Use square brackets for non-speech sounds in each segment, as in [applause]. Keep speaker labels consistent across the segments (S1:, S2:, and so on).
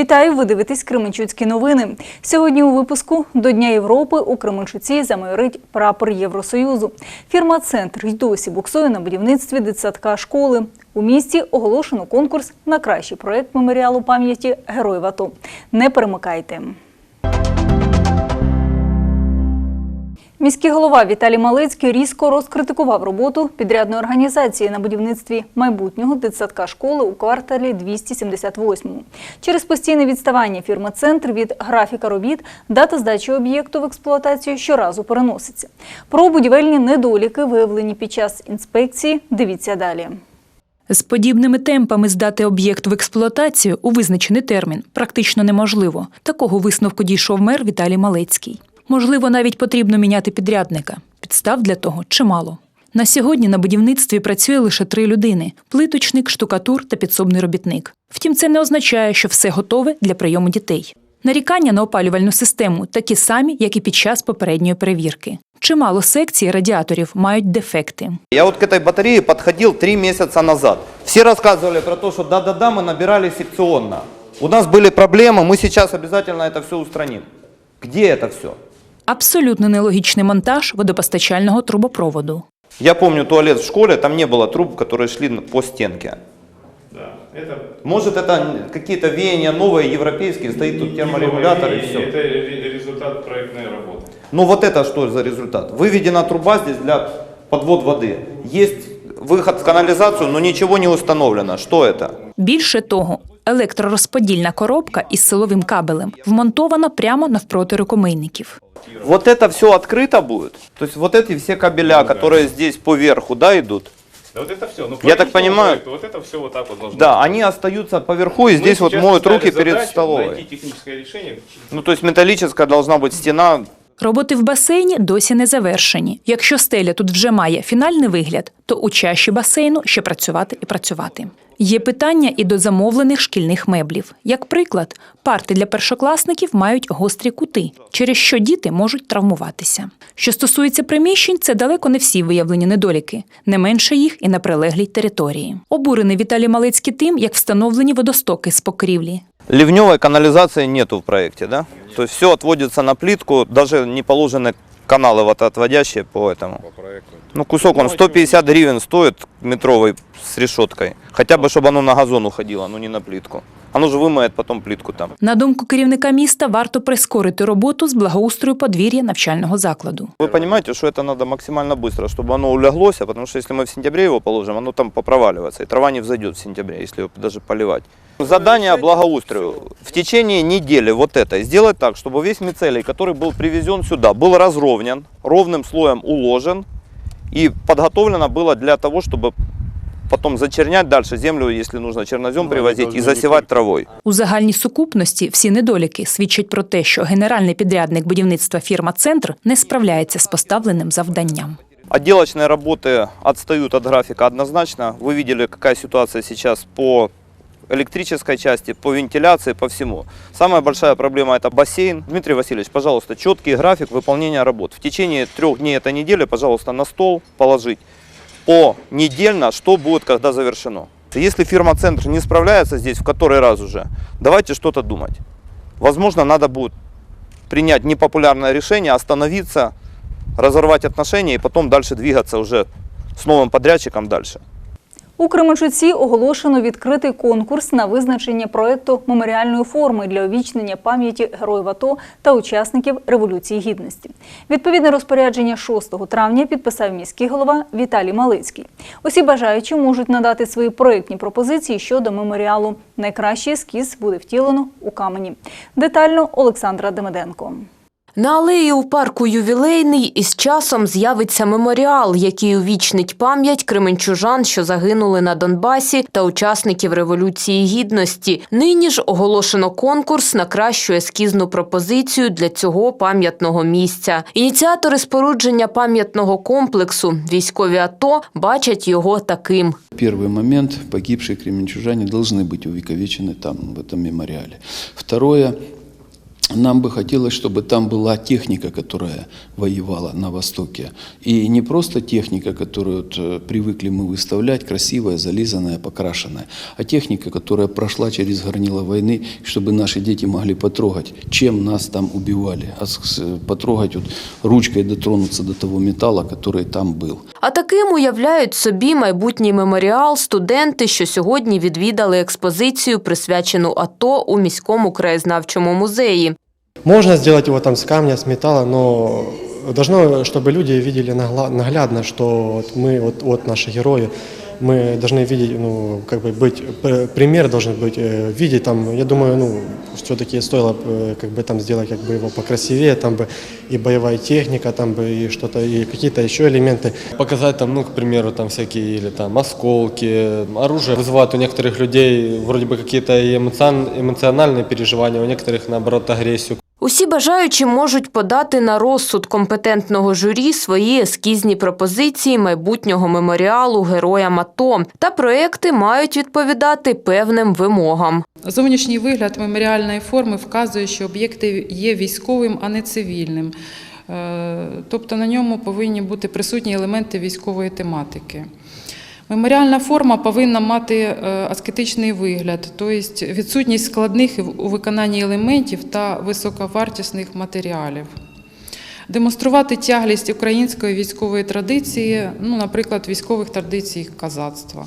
S1: Вітаю! Ви дивитесь Кременчуцькі новини. Сьогодні у випуску до Дня Європи у Кременчуці замайорить прапор Євросоюзу. Фірма Центр й досі буксує на будівництві дитсадка школи. У місті оголошено конкурс на кращий проект меморіалу пам'яті Героїв АТО. Не перемикайте. Міський голова Віталій Малицький різко розкритикував роботу підрядної організації на будівництві майбутнього дитсадка школи у кварталі 278. Через постійне відставання фірми «Центр» від графіка робіт дата здачі об'єкту в експлуатацію щоразу переноситься. Про будівельні недоліки, виявлені під час інспекції, дивіться далі.
S2: З подібними темпами здати об'єкт в експлуатацію у визначений термін практично неможливо. Такого висновку дійшов мер Віталій Малецький. Можливо, навіть потрібно міняти підрядника. Підстав для того чимало. На сьогодні на будівництві працює лише три людини: плиточник, штукатур та підсобний робітник. Втім, це не означає, що все готове для прийому дітей. Нарікання на опалювальну систему такі самі, як і під час попередньої перевірки. Чимало секцій радіаторів мають дефекти.
S3: Я вот к этой батарее подходил три месяца назад. Все рассказывали про то, что да-да-да, мы набирали секционно. У нас были проблемы, мы сейчас обязательно это все устраним. Где это все?
S2: Абсолютно нелогічний монтаж водопостачального трубопроводу.
S3: Я помню туалет в школе, там не было труб, которые шли по стенке.
S4: Да, это
S3: Может это какие-то веяния новые, европейские, стоит тут терморегулятор и
S4: не-
S3: все.
S4: Это ре- результат проектной работы.
S3: Ну вот это что за результат? Выведена труба здесь для подвод воды. Есть выход в канализацию, но ничего не установлено. Что это?
S2: Більше того, електророзподільна коробка із силовим кабелем вмонтована прямо навпроти рукомийників.
S3: Вот это все открыто будет? То есть вот эти все кабеля, которые здесь по верху, да, идут?
S4: Да вот это все. Ну, по
S3: Я так
S4: этому
S3: понимаю-
S4: проекту Вот это все вот так вот должно
S3: Да,
S4: быть.
S3: они остаются поверху и
S4: Мы
S3: здесь вот
S4: сейчас
S3: моют
S4: поставили
S3: руки перед
S4: задачу
S3: столовой.
S4: Найти техническое решение.
S3: Ну то есть металлическая должна быть стена.
S2: Роботи в басейні досі не завершені. Якщо стеля тут вже має фінальний вигляд, то у чаші басейну ще працювати і працювати. Є питання і до замовлених шкільних меблів. Як приклад, парти для першокласників мають гострі кути, через що діти можуть травмуватися. Що стосується приміщень, це далеко не всі виявлені недоліки, не менше їх і на прилеглій території. Обурений Віталій Малецький тим, як встановлені водостоки з покрівлі.
S3: Ливневой канализации нету в проекте, да? То есть все отводится на плитку, даже не положены каналы водоотводящие по этому. Ну кусок он 150 гривен стоит метровый с решеткой. Хотя бы, чтобы оно на газон уходило, но не на плитку. Оно же вымоет потом плитку там.
S2: На думку керівника міста, варто прискорити роботу з благоустрою подвір'я навчального закладу.
S3: Вы понимаете, что это надо максимально быстро, чтобы оно уляглось, а потому что если мы в сентябре его положим, оно там попроваливается, и трава не взойдет в сентябре, если его даже поливать. Задание благоустрою в течение недели вот это, сделать так, чтобы весь мицелий, который был привезен сюда, был разровнен, ровным слоем уложен и подготовлено было для того, чтобы потом зачернять дальше землю, если нужно чернозем привозить, и засевать травой.
S2: У загальній сукупності всі недоліки свідчать про те, що генеральний підрядник будівництва фірма Центр не справляється з поставленим завданням.
S3: Отделочные работы отстают от графика однозначно. Вы видели, какая ситуация сейчас по электрической части, по вентиляции, по всему. Самая большая проблема это бассейн. Дмитрий Васильевич, пожалуйста, четкий график выполнения работ. В течение трех дней этой недели, пожалуйста, на стол положить По недельно, что будет, когда завершено. Если фирма «Центр» не справляется здесь в который раз уже, давайте что-то думать. Возможно, надо будет принять непопулярное решение, остановиться, разорвать отношения и потом дальше двигаться уже с новым подрядчиком дальше.
S1: У Кременчуці оголошено відкритий конкурс на визначення проекту меморіальної форми для увічнення пам'яті героїв АТО та учасників Революції Гідності. Відповідне розпорядження 6 травня підписав міський голова Віталій Малицький. Усі бажаючі можуть надати свої проектні пропозиції щодо меморіалу. Найкращий ескіз буде втілено у камені. Детально Олександра Демиденко.
S5: На алеї у парку ювілейний із часом з'явиться меморіал, який увічнить пам'ять кременчужан, що загинули на Донбасі, та учасників Революції Гідності. Нині ж оголошено конкурс на кращу ескізну пропозицію для цього пам'ятного місця. Ініціатори спорудження пам'ятного комплексу військові АТО бачать його таким.
S6: Первый момент, погибшие кременчужане должны быть увековечены там, в этом мемориале. Второе, нам бы хотелось, чтобы там была техника, которая воевала на Востоке. И не просто техника, которую вот, э, привыкли мы выставлять, красивая, зализанная, покрашенная, а техника, которая прошла через горнило войны, чтобы наши дети могли потрогать, чем нас там убивали, а с- с- потрогать вот, ручкой дотронуться до того металла, который там был.
S5: А таким уявляють собі майбутній меморіал студенти, що сьогодні відвідали експозицію, присвячену АТО у міському краєзнавчому музеї.
S7: Можно сделать его там с камня, с металла, но должно, чтобы люди видели наглядно, что мы, вот, вот наши герои, мы должны видеть, ну, как бы быть, пример должен быть, э, видеть там, я думаю, ну, все-таки стоило э, как бы там сделать как бы его покрасивее, там бы и боевая техника, там бы и что-то, и какие-то еще элементы.
S8: Показать там, ну, к примеру, там всякие или там осколки, оружие вызывает у некоторых людей вроде бы какие-то эмоциональные переживания, у некоторых, наоборот, агрессию.
S5: Усі бажаючі можуть подати на розсуд компетентного журі свої ескізні пропозиції майбутнього меморіалу героям АТО. Та проекти мають відповідати певним вимогам.
S9: Зовнішній вигляд меморіальної форми вказує, що об'єкт є військовим, а не цивільним. Е, Тобто на ньому повинні бути присутні елементи військової тематики. Меморіальна форма повинна мати е, аскетичний вигляд, тобто відсутність складних у виконанні елементів та високовартісних матеріалів. Демонструвати тяглість української військової традиції, ну, наприклад, військових традицій казацтва.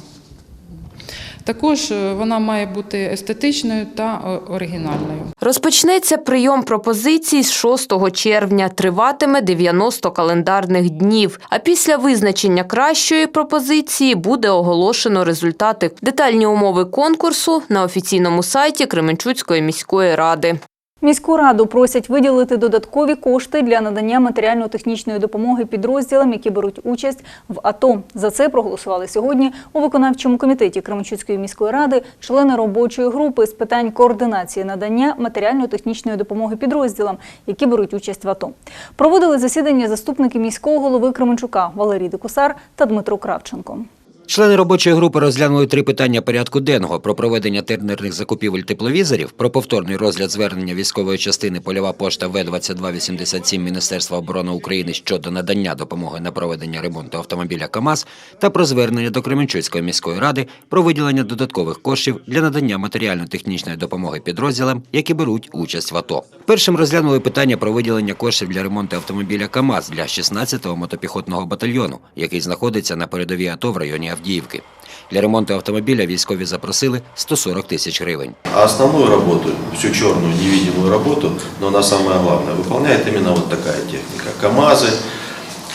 S9: Також е, вона має бути естетичною та е, оригінальною.
S5: Розпочнеться прийом пропозицій з 6 червня, триватиме 90 календарних днів. А після визначення кращої пропозиції буде оголошено результати. Детальні умови конкурсу на офіційному сайті Кременчуцької міської ради.
S1: Міську раду просять виділити додаткові кошти для надання матеріально-технічної допомоги підрозділам, які беруть участь в АТО. За це проголосували сьогодні у виконавчому комітеті Кременчуцької міської ради члени робочої групи з питань координації надання матеріально-технічної допомоги підрозділам, які беруть участь в АТО. Проводили засідання заступники міського голови Кременчука Валерій Декусар та Дмитро Кравченко.
S10: Члени робочої групи розглянули три питання порядку денного про проведення тендерних закупівель тепловізорів, про повторний розгляд звернення військової частини Польова пошта В-2287 Міністерства оборони України щодо надання допомоги на проведення ремонту автомобіля КАМАЗ та про звернення до Кременчуцької міської ради про виділення додаткових коштів для надання матеріально-технічної допомоги підрозділам, які беруть участь в АТО. Першим розглянули питання про виділення коштів для ремонту автомобіля КАМАЗ для 16-го мотопіхотного батальйону, який знаходиться на передовій АТО в районі Авдіївки. Для ремонту автомобіля військові запросили 140 тисяч гривень.
S11: А основную работу, всю черную невидимую работу, но она самое главное, выполняет именно вот такая техника. КАМАЗы,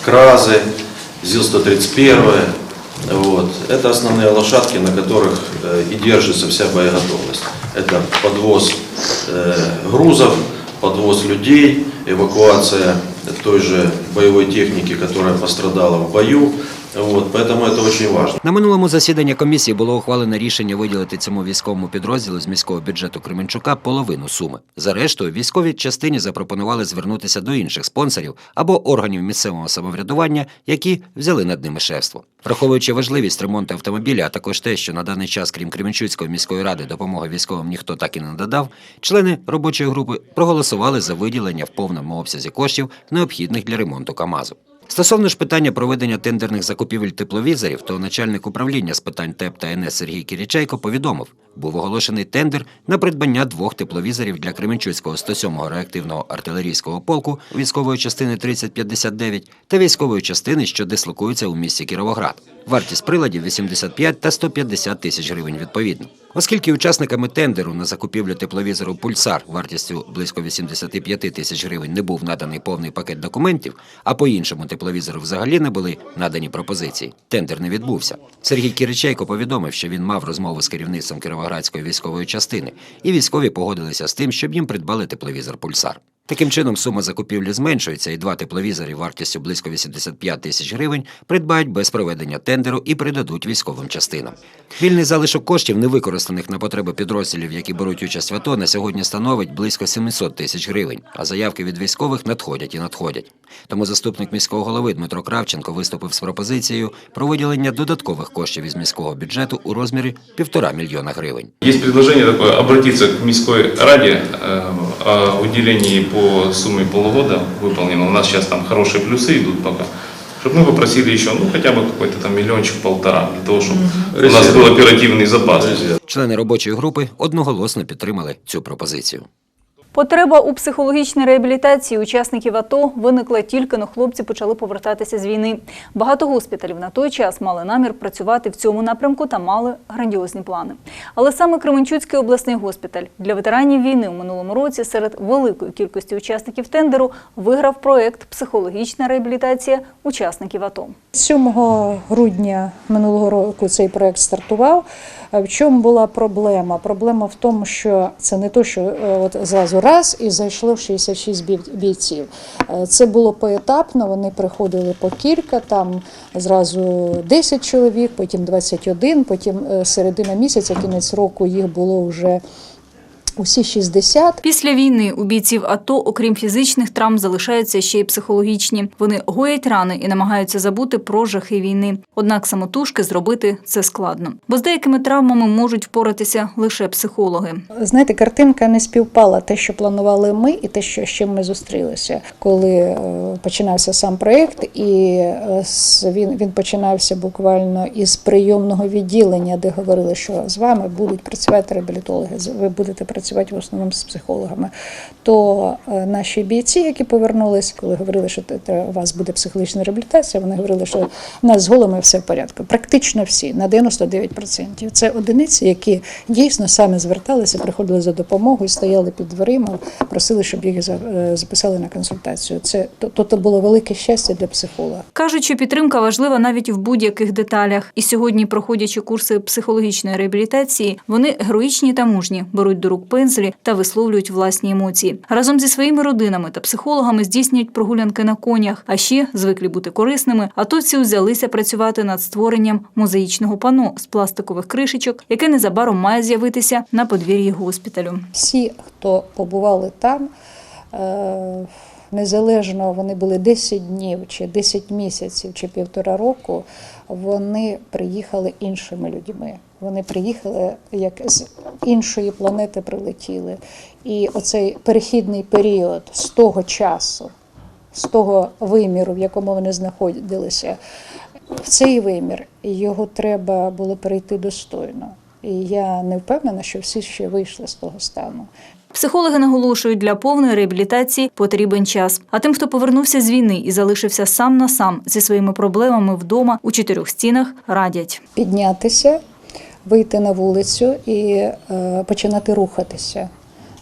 S11: КРАЗы, ЗИЛ-131. Вот. Это основные лошадки, на которых э, и держится вся боеготовность. Это подвоз э, грузов, подвоз людей, эвакуация той же боевой техники, которая пострадала в бою. Вот. Поэтому это очень важно.
S10: На минулому засіданні комісії було ухвалено рішення виділити цьому військовому підрозділу з міського бюджету Кременчука половину суми. За рештою, військовій частині запропонували звернутися до інших спонсорів або органів місцевого самоврядування, які взяли над ними шефство. Враховуючи важливість ремонту автомобіля, а також те, що на даний час, крім Кременчуцької міської ради, допомоги військовим ніхто так і не надав, члени робочої групи проголосували за виділення в повному обсязі коштів, необхідних для ремонту КАМАЗу. Стосовно ж питання проведення тендерних закупівель тепловізорів, то начальник управління з питань ТЕП та НС Сергій Кірічайко повідомив, був оголошений тендер на придбання двох тепловізорів для Кременчуцького 107-го реактивного артилерійського полку військової частини 3059 та військової частини, що дислокуються у місті Кіровоград. Вартість приладів 85 та 150 тисяч гривень відповідно. Оскільки учасниками тендеру на закупівлю тепловізору Пульсар вартістю близько 85 тисяч гривень не був наданий повний пакет документів, а по іншому тепловізору взагалі не були надані пропозиції. Тендер не відбувся. Сергій Кіричейко повідомив, що він мав розмову з керівництвом Кіровоградської військової частини, і військові погодилися з тим, щоб їм придбали тепловізор Пульсар. Таким чином, сума закупівлі зменшується, і два тепловізори вартістю близько 85 тисяч гривень придбають без проведення тендеру і придадуть військовим частинам. Вільний залишок коштів, не використаних на потреби підрозділів, які беруть участь в АТО, на сьогодні становить близько 700 тисяч гривень, а заявки від військових надходять і надходять. Тому заступник міського голови Дмитро Кравченко виступив з пропозицією про виділення додаткових коштів із міського бюджету у розмірі півтора мільйона гривень.
S4: Есть предложение такое, обратиться к Мирской Раде э, о выделении по сумме полугода выполнено. У нас сейчас там хорошие плюсы идут пока. Чтобы мы попросили еще, ну, хотя бы какой-то там миллиончик-полтора, для того, чтобы у нас был оперативный запас.
S10: Члени робочої групи одноголосно підтримали цю пропозицію.
S1: Потреба у психологічній реабілітації учасників АТО виникла тільки но хлопці почали повертатися з війни. Багато госпіталів на той час мали намір працювати в цьому напрямку та мали грандіозні плани. Але саме Кременчуцький обласний госпіталь для ветеранів війни у минулому році серед великої кількості учасників тендеру виграв проект Психологічна реабілітація учасників АТО.
S12: 7 грудня минулого року цей проект стартував. Е, В чому була проблема? Проблема в тому, що це не то, що е, от зразу раз і зайшло 66 бійців. Е, Це було поетапно. Вони приходили по кілька, там зразу 10 чоловік, потім 21, потім е, середина місяця, кінець року їх було вже усі 60.
S1: Після війни у бійців АТО, окрім фізичних травм, залишаються ще й психологічні. Вони гоять рани і намагаються забути про жахи війни. Однак самотужки зробити це складно, бо з деякими травмами можуть впоратися лише психологи.
S12: Знаєте, картинка не співпала те, що планували ми, і те, що з чим ми зустрілися. Коли е, починався сам проєкт, і е, він, він починався буквально із прийомного відділення, де говорили, що з вами будуть працювати реабілітологи, ви будете працювати в основному з психологами. То е, наші бійці, які повернулись, коли говорили, що у вас буде психологічна реабілітація, вони говорили, що в нас з голими все в порядку. Практично всі на 99%. Це одиниці, які дійсно саме зверталися, приходили за допомогою, стояли під дверима, просили, щоб їх е, записали на консультацію. Це то, то було велике щастя для психолога.
S1: Кажуть, що підтримка важлива навіть в будь-яких деталях. І сьогодні, проходячи курси психологічної реабілітації, вони героїчні та мужні, беруть до рук пензлі та висловлюють власні емоції. Разом зі своїми родинами та психологами здійснюють прогулянки на конях, а ще звикли бути корисними. Атовці взялися працювати над створенням мозаїчного пано з пластикових кришечок, яке незабаром має з'явитися на подвір'ї госпіталю.
S12: Всі, хто побували там, е, незалежно вони були 10 днів, чи 10 місяців, чи півтора року, вони приїхали іншими людьми. Вони приїхали як з іншої планети прилетіли. І оцей перехідний період з того часу, з того виміру, в якому вони знаходилися, в цей вимір його треба було перейти достойно. І я не впевнена, що всі ще вийшли з того стану.
S1: Психологи наголошують, для повної реабілітації потрібен час. А тим, хто повернувся з війни і залишився сам на сам зі своїми проблемами вдома у чотирьох стінах, радять.
S12: Піднятися, вийти на вулицю і е, починати рухатися.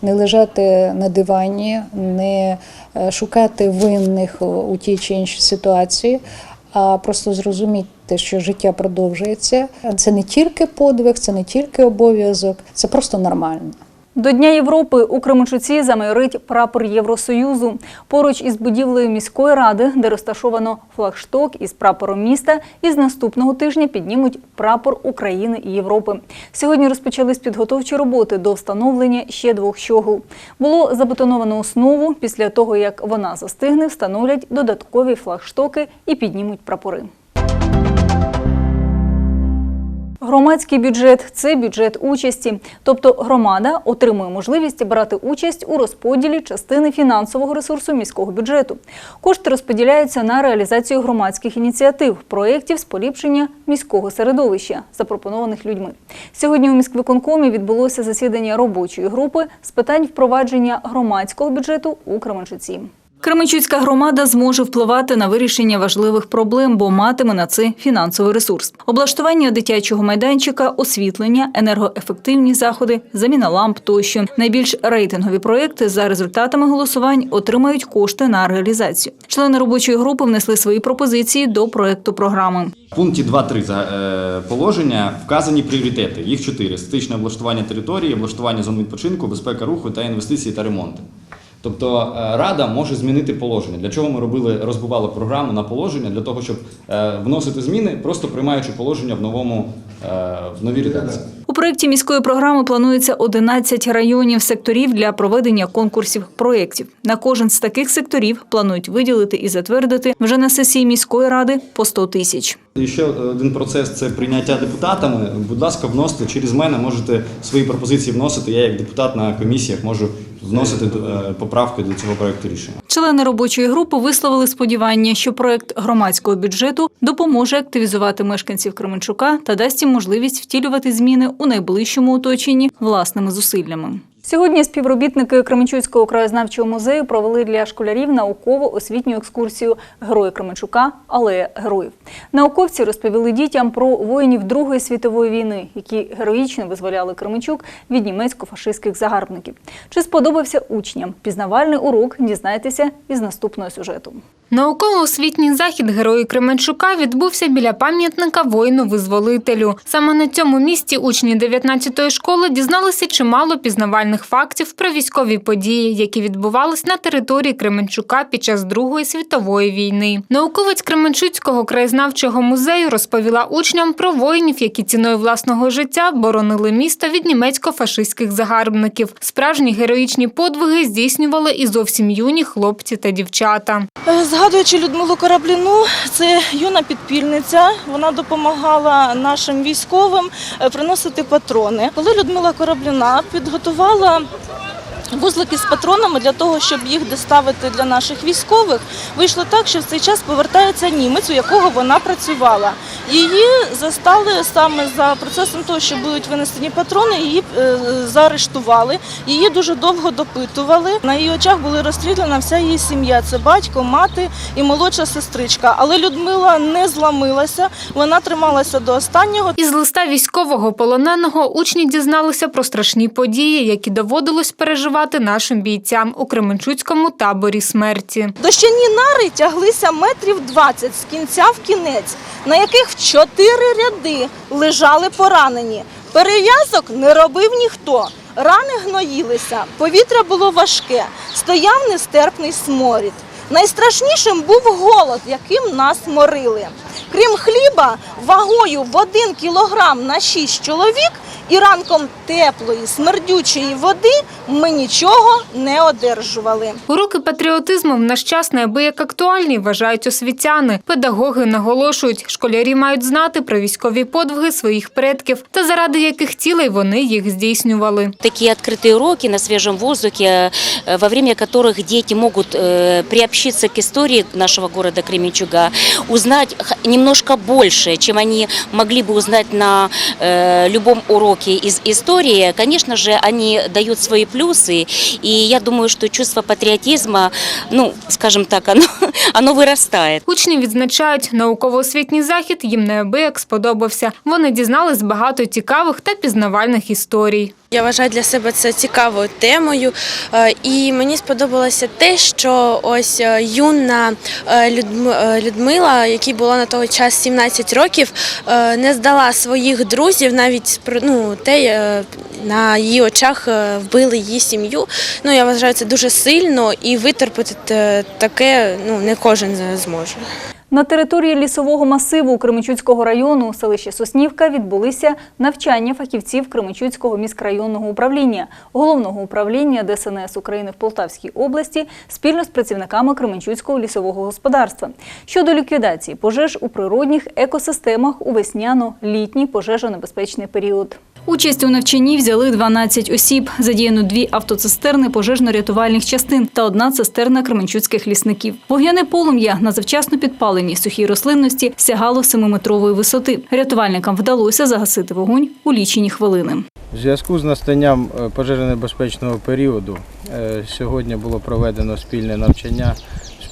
S12: Не лежати на дивані, не е, шукати винних у- у тій чи іншій ситуації, а просто зрозуміти, що життя продовжується. Це не тільки подвиг, це не тільки обов'язок, це просто нормально.
S1: До Дня Європи у Кременчуці замайорить прапор Євросоюзу. Поруч із будівлею міської ради, де розташовано флагшток із прапором міста, і з наступного тижня піднімуть прапор України і Європи. Сьогодні розпочались підготовчі роботи до встановлення ще двох щогл. Було забетоновано основу. Після того, як вона застигне, встановлять додаткові флагштоки і піднімуть прапори. Громадський бюджет це бюджет участі, тобто громада отримує можливість брати участь у розподілі частини фінансового ресурсу міського бюджету. Кошти розподіляються на реалізацію громадських ініціатив, проєктів з поліпшення міського середовища, запропонованих людьми. Сьогодні у міськвиконкомі відбулося засідання робочої групи з питань впровадження громадського бюджету у Кременчуці. Кременчуцька громада зможе впливати на вирішення важливих проблем, бо матиме на це фінансовий ресурс. Облаштування дитячого майданчика, освітлення, енергоефективні заходи, заміна ламп тощо. Найбільш рейтингові проекти за результатами голосувань отримають кошти на реалізацію. Члени робочої групи внесли свої пропозиції до проекту програми.
S13: В пункті 2.3 за- е, положення вказані пріоритети. Їх чотири: статичне облаштування території, облаштування зон відпочинку, безпека руху та інвестиції та ремонти. Тобто е, рада може змінити положення. Для чого ми робили, розбивали програму на положення? Для того, щоб е, вносити зміни, просто приймаючи положення в новому е, в новій редакції.
S1: Проєкті міської програми планується 11 районів секторів для проведення конкурсів проєктів. На кожен з таких секторів планують виділити і затвердити вже на сесії міської ради по 100 тисяч.
S13: І ще один процес це прийняття депутатами. Будь ласка, вносите через мене, можете свої пропозиції вносити. Я як депутат на комісіях можу вносити е, поправки до цього проекту рішення.
S1: Члени робочої групи висловили сподівання, що проект громадського бюджету допоможе активізувати мешканців Кременчука та дасть їм можливість втілювати зміни у найближчому оточенні власними зусиллями. Сьогодні співробітники Кременчуцького краєзнавчого музею провели для школярів науково-освітню екскурсію Герої Кременчука Алея героїв. Науковці розповіли дітям про воїнів Другої світової війни, які героїчно визволяли Кременчук від німецько-фашистських загарбників. Чи сподобався учням пізнавальний урок? Дізнайтеся із наступного сюжету.
S14: Науково-освітній захід Герої Кременчука відбувся біля пам'ятника воїну-визволителю. Саме на цьому місці учні 19-ї школи дізналися чимало пізнавальних фактів про військові події, які відбувались на території Кременчука під час Другої світової війни. Науковець Кременчуцького краєзнавчого музею розповіла учням про воїнів, які ціною власного життя боронили місто від німецько-фашистських загарбників. Справжні героїчні подвиги здійснювали і зовсім юні хлопці та дівчата.
S15: Згадуючи Людмилу Корабліну, це юна підпільниця. Вона допомагала нашим військовим е, приносити патрони. Коли Людмила Корабліна підготувала вузлики з патронами для того, щоб їх доставити для наших військових, вийшло так, що в цей час повертається німець, у якого вона працювала. Її застали саме за процесом того, що будуть винесені патрони, її е, заарештували. Її дуже довго допитували. На її очах була розстріляна вся її сім'я. Це батько, мати і молодша сестричка. Але Людмила не зламилася, вона трималася до останнього.
S14: Із листа військового полоненого учні дізналися про страшні події, які доводилось переживати нашим бійцям у Кременчуцькому таборі смерті.
S15: Дощані нари тяглися метрів 20 з кінця в кінець, на яких в чотири ряди лежали поранені. Перев'язок не робив ніхто. Рани гноїлися, повітря було важке, стояв нестерпний сморід. Найстрашнішим був голод, яким нас морили. Крім хліба, вагою в один кілограм на шість чоловік і ранком теплої, смердючої води ми нічого не одержували.
S14: Уроки патріотизму в наш час неабияк актуальні, вважають освітяни. Педагоги наголошують, школярі мають знати про військові подвиги своїх предків та заради яких цілей вони їх здійснювали.
S16: Такие открытые уроки на свежем воздухе, э, во время которых дети могут э, приобщиться к истории нашего города Кременчуга, узнать х- немножко больше, чем они могли бы узнать на э, любом уроке из истории. Конечно же, они дают свои плюсы, и я думаю, что чувство патриотизма, ну, скажем так, оно, [laughs] оно вырастает.
S14: Учні відзначають, науково-освітній захід їм неабияк сподобався. Вони дізнались багато цікавих та пізнавальних історій.
S17: Я вважаю для себе це цікавою темою, Е, і мені сподобалося те, що ось е, юна е, е, Людмила, якій було на той час 17 років, е, не здала своїх друзів, навіть ну, те е, на її очах е, вбили її сім'ю. Ну я вважаю це дуже сильно і витерпити таке ну не кожен зможе.
S1: На території лісового масиву Кременчуцького району, селища Соснівка, відбулися навчання фахівців Кременчуцького міськрайонного управління, головного управління ДСНС України в Полтавській області спільно з працівниками Кременчуцького лісового господарства щодо ліквідації пожеж у природних екосистемах у весняно-літній пожежонебезпечний період. Участь у навчанні взяли 12 осіб. Задіяно дві автоцистерни пожежно-рятувальних частин та одна цистерна кременчуцьких лісників. Вогняне полум'я на завчасно підпаленій сухій рослинності сягало 7-метрової висоти. Рятувальникам вдалося загасити вогонь у лічені хвилини.
S18: У зв'язку з настанням е, пожежонебезпечного періоду е, сьогодні було проведено спільне навчання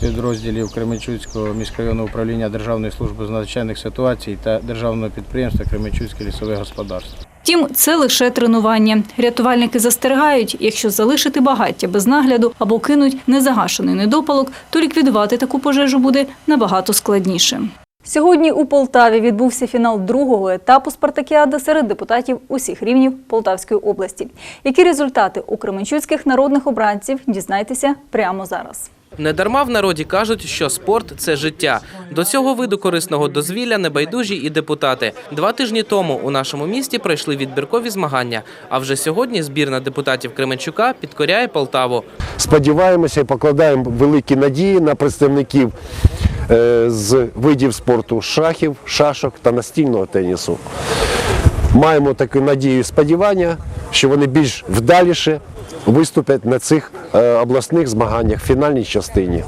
S18: підрозділів Кременчуцького міськрайонного управління Державної служби з надзвичайних ситуацій та державного підприємства Кременчуцьке лісове господарство.
S1: Втім, це лише тренування. Рятувальники застерігають, якщо залишити багаття без нагляду або кинуть незагашений недопалок, то ліквідувати таку пожежу буде набагато складніше. Сьогодні у Полтаві відбувся фінал другого етапу спартакіади серед депутатів усіх рівнів Полтавської області. Які результати у кременчуцьких народних обранців дізнайтеся прямо зараз.
S19: Недарма в народі кажуть, що спорт це життя. До цього виду корисного дозвілля небайдужі і депутати. Два тижні тому у нашому місті пройшли відбіркові змагання. А вже сьогодні збірна депутатів Кременчука підкоряє Полтаву.
S20: Сподіваємося і покладаємо великі надії на представників е, з видів спорту шахів, шашок та настільного тенісу. Маємо таку надію і сподівання, що вони більш вдаліше виступлять на цих е, обласних змаганнях в фінальній частині.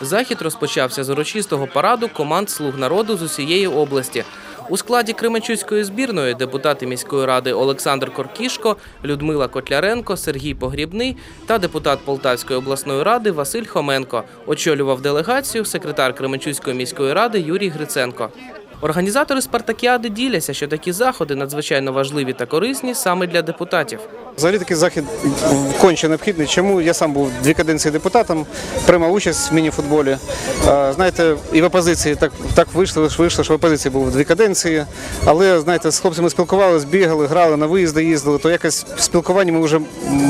S19: Захід розпочався з урочистого параду команд слуг народу з усієї області. У складі Кременчуцької збірної депутати міської ради Олександр Коркішко, Людмила Котляренко, Сергій Погрібний та депутат Полтавської обласної ради Василь Хоменко. Очолював делегацію секретар Кременчуцької міської ради Юрій Гриценко. Організатори спартакіади діляться, що такі заходи надзвичайно важливі та корисні саме для депутатів.
S21: Взагалі такий захід конче необхідний. Чому я сам був дві каденції депутатом, приймав участь в міні-футболі. Знаєте, і в опозиції так, так вийшло, вийшло, що в опозиції був дві каденції. Але знаєте, з хлопцями спілкувалися, бігали, грали, на виїзди їздили, то якось в спілкуванні ми вже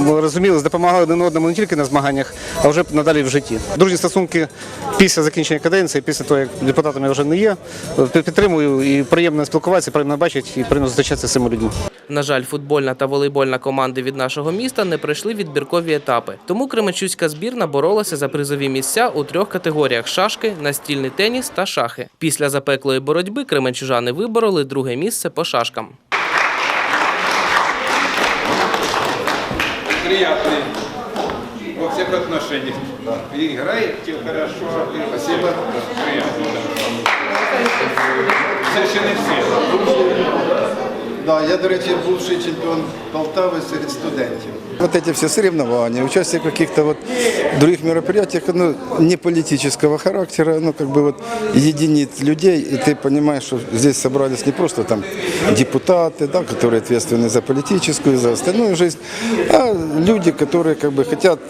S21: розуміли, допомагали один одному не тільки на змаганнях, а вже надалі в житті. Дружні стосунки після закінчення каденції, після того, як депутатом я вже не є, підтримую і приємно спілкуватися, приємно бачити і приємно зустрічатися з цими людьми.
S19: На жаль, футбольна та волейбольна команди від нашого міста не пройшли відбіркові етапи. Тому Кременчуцька збірна боролася за призові місця у трьох категоріях: шашки, настільний теніс та шахи. Після запеклої боротьби кременчужани вибороли друге місце по шашкам.
S22: приятный во всех отношениях. И играете хорошо, спасибо. Приятно. Совершенно не
S23: Да, я, до речі, бувший чемпіон Полтави серед студентів.
S24: Вот эти все соревнования, участие в каких-то вот других мероприятиях, ну, не политического характера, ну, как бы вот единит людей, и ты понимаешь, что здесь собрались не просто там депутаты, да, которые ответственны за политическую, за остальную жизнь, а люди, которые как бы хотят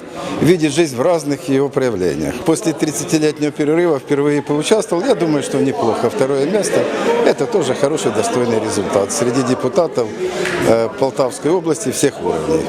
S24: видеть жизнь в разных ее проявлениях. После 30-летнего перерыва впервые поучаствовал, я думаю, что неплохо. Второе место – это тоже хороший, достойный результат среди депутатов э, Полтавской области всех уровней.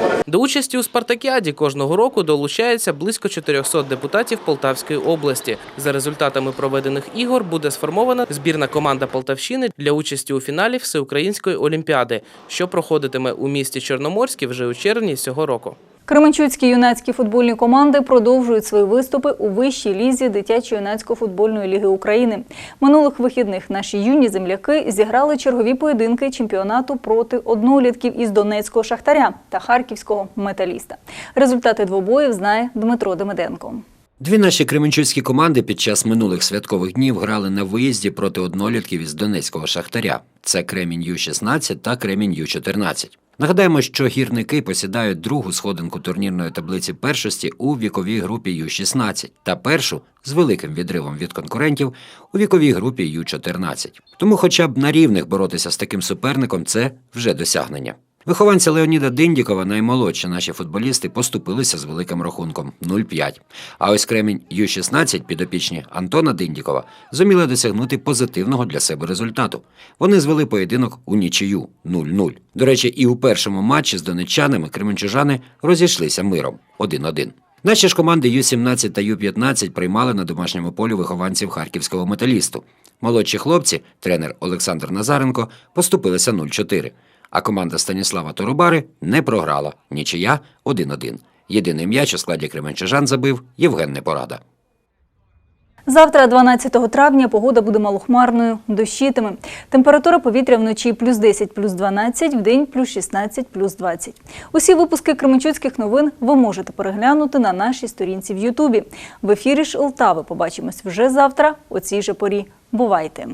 S19: Участі у спартакіаді кожного року долучається близько 400 депутатів Полтавської області. За результатами проведених ігор буде сформована збірна команда Полтавщини для участі у фіналі Всеукраїнської олімпіади, що проходитиме у місті Чорноморській вже у червні цього року.
S1: Кременчуцькі юнацькі футбольні команди продовжують свої виступи у вищій лізі дитячо-юнацької футбольної ліги України. Минулих вихідних наші юні земляки зіграли чергові поєдинки чемпіонату проти однолітків із Донецького шахтаря та харківського металіста. Результати двобоїв знає Дмитро Демиденко.
S10: Дві наші кременчуцькі команди під час минулих святкових днів грали на виїзді проти однолітків із Донецького шахтаря. Це Кремінь Ю-16 та Кремінь Ю-14. Нагадаємо, що гірники посідають другу сходинку турнірної таблиці першості у віковій групі Ю-16 та першу з великим відривом від конкурентів у віковій групі Ю-14. Тому, хоча б на рівних боротися з таким суперником, це вже досягнення. Вихованці Леоніда Диндікова, наймолодші наші футболісти, поступилися з великим рахунком 0-5. А ось Кремінь Ю-16 підопічні Антона Диндікова зуміли досягнути позитивного для себе результату. Вони звели поєдинок у нічию 0-0. До речі, і у першому матчі з донеччанами кременчужани розійшлися миром 1-1. Наші ж команди Ю-17 та Ю-15 приймали на домашньому полі вихованців харківського металісту. Молодші хлопці, тренер Олександр Назаренко, поступилися 0-4. А команда Станіслава Торобари не програла. Нічия 1-1. Єдиний м'яч у складі кременчужан забив Євген Непорада.
S1: Завтра, 12 травня, погода буде малохмарною, дощитиме. Температура повітря вночі плюс 10, плюс 12, вдень плюс 16, плюс 20. Усі випуски Кременчуцьких новин ви можете переглянути на нашій сторінці в Ютубі. В ефірі ж Олтави побачимось вже завтра о цій же порі. Бувайте!